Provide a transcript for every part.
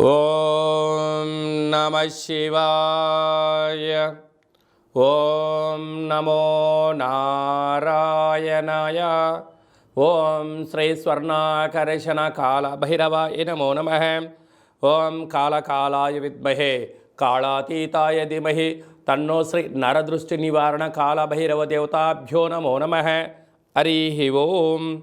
ఓం నమ శివాయ. ఓం నమో నారాయణాయ. ఓం శ్రీ స్వర్ణాకర్షణ కాల భైరవాయ నమో నమ. ఓం కాళకాళాయ విద్మహే కాళాతీతాయ ధీమహి తన్నో శ్రీ నరదృష్టి నివారణ కాళభైరవ దేవతాభ్యో నమో నమ. హరి ఓం.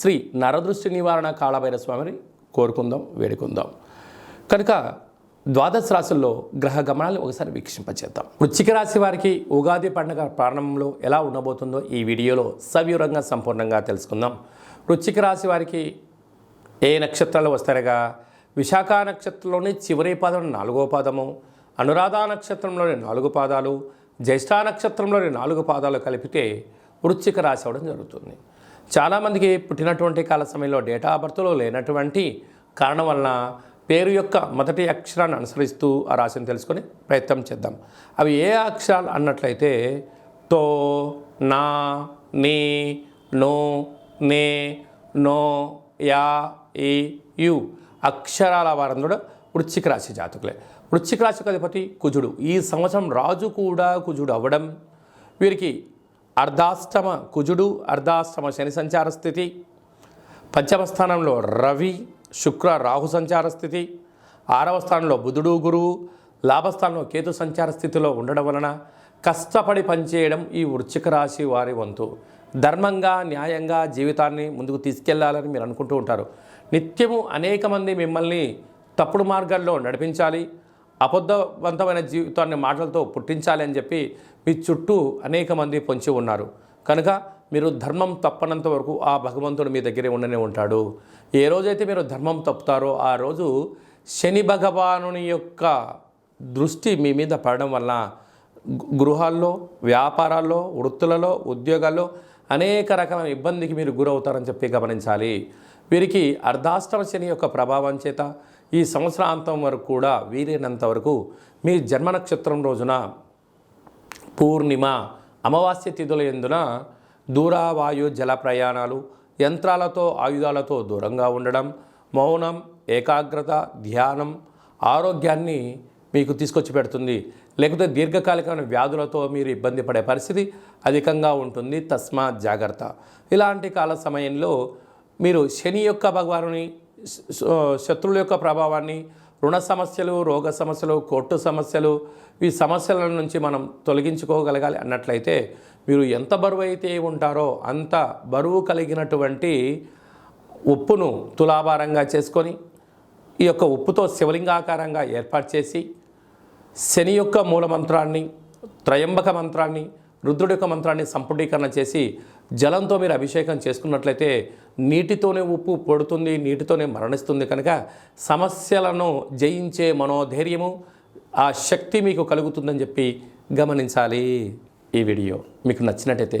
శ్రీ నరదృష్టి నివారణ కాళభైర స్వామిని కోరుకుందాం వేడుకుందాం. కనుక ద్వాదశ రాశుల్లో గ్రహ గమనాలు ఒకసారి వీక్షింపచేద్దాం. వృశ్చిక రాశి వారికి ఉగాది పండుగ ప్రారంభంలో ఎలా ఉండబోతుందో ఈ వీడియోలో సవివరంగా సంపూర్ణంగా తెలుసుకుందాం. వృశ్చిక రాశి వారికి ఏ నక్షత్రాలు వస్తారుగా విశాఖ నక్షత్రంలోని చివరి పాదం నాలుగో పాదము అనురాధ నక్షత్రంలోని నాలుగు పాదాలు జ్యేష్ఠ నక్షత్రంలోని నాలుగు పాదాలు కలిపితే వృశ్చిక రాశి అవడం జరుగుతుంది. చాలామందికి పుట్టినటువంటి కాల సమయంలో డేటా ఆఫ్ బర్త్లో లేనటువంటి కారణం వలన పేరు యొక్క మొదటి అక్షరాన్ని అనుసరిస్తూ ఆ రాశిని తెలుసుకొని ప్రయత్నం చేద్దాం. అవి ఏ అక్షరాలు అన్నట్లయితే తో నా నీ నో నే నో యా ఈ యు అక్షరాల వారందరూ వృశ్చిక రాశి జాతకులే. వృశ్చిక రాశికి అధిపతి కుజుడు. ఈ సంవత్సరం రాజు కూడా కుజుడు అవ్వడం వీరికి అర్ధాష్టమ కుజుడు అర్ధాష్టమ శని సంచార స్థితి. పంచమ స్థానంలో రవి శుక్ర రాహు సంచార స్థితి. ఆరవ స్థానంలో బుధుడు గురువు. లాభస్థానంలో కేతు సంచార స్థితిలో ఉండడం వలన కష్టపడి పనిచేయడం ఈ వృశ్చిక రాశి వారి వంతు. ధర్మంగా న్యాయంగా జీవితాన్ని ముందుకు తీసుకెళ్ళాలని మీరు అనుకుంటూ ఉంటారు. నిత్యము అనేక మంది మిమ్మల్ని తప్పుడు మార్గాల్లో నడిపించాలి. అబద్ధవంతమైన జీవితాన్ని మాటలతో పుట్టించాలి అని చెప్పి మీ చుట్టూ అనేక మంది పొంచి ఉన్నారు. కనుక మీరు ధర్మం తప్పనంత వరకు ఆ భగవంతుడు మీ దగ్గరే ఉండనే ఉంటాడు. ఏ రోజైతే మీరు ధర్మం తప్పుతారో ఆ రోజు శని భగవానుని యొక్క దృష్టి మీ మీద పడడం వల్ల గృహాల్లో వ్యాపారాల్లో వృత్తులలో ఉద్యోగాల్లో అనేక రకాల ఇబ్బందికి మీరు గురవుతారని చెప్పి గమనించాలి. వీరికి అర్ధాష్టమ శని యొక్క ప్రభావం చేత ఈ సంవత్సరాంతం వరకు కూడా వీలైనంత వరకు మీ జన్మ నక్షత్రం రోజున పూర్ణిమ అమావాస్య తిథుల ఎందున దూరావాయు జల ప్రయాణాలు యంత్రాలతో ఆయుధాలతో దూరంగా ఉండడం మౌనం ఏకాగ్రత ధ్యానం ఆరోగ్యాన్ని మీకు తీసుకొచ్చి పెడుతుంది. లేకపోతే దీర్ఘకాలికమైన వ్యాధులతో మీరు ఇబ్బంది పడే పరిస్థితి అధికంగా ఉంటుంది. తస్మాత్ జాగ్రత్త. ఇలాంటి కాల సమయంలో మీరు శని యొక్క భగవానుని శత్రువుల యొక్క ప్రభావాన్ని రుణ సమస్యలు రోగ సమస్యలు కోర్టు సమస్యలు ఈ సమస్యల నుంచి మనం తొలగించుకోగలగాలి అన్నట్లయితే మీరు ఎంత బరువు అయితే ఉంటారో అంత బరువు కలిగినటువంటి ఉప్పును తులాభారంగా చేసుకొని ఈ యొక్క ఉప్పుతో శివలింగాకారంగా ఏర్పాటు చేసి శని యొక్క మూల మంత్రాన్ని త్రయంబక మంత్రాన్ని రుద్రుడి యొక్క మంత్రాన్ని సంపుటీకరణ చేసి జలంతో మీరు అభిషేకం చేసుకున్నట్లయితే నీటితోనే ఉప్పు పొడుతుంది నీటితోనే మరణిస్తుంది కనుక సమస్యలను జయించే మనోధైర్యము ఆ శక్తి మీకు కలుగుతుందని చెప్పి గమనించాలి ఈ వీడియో. మీకు నచ్చినట్టయితే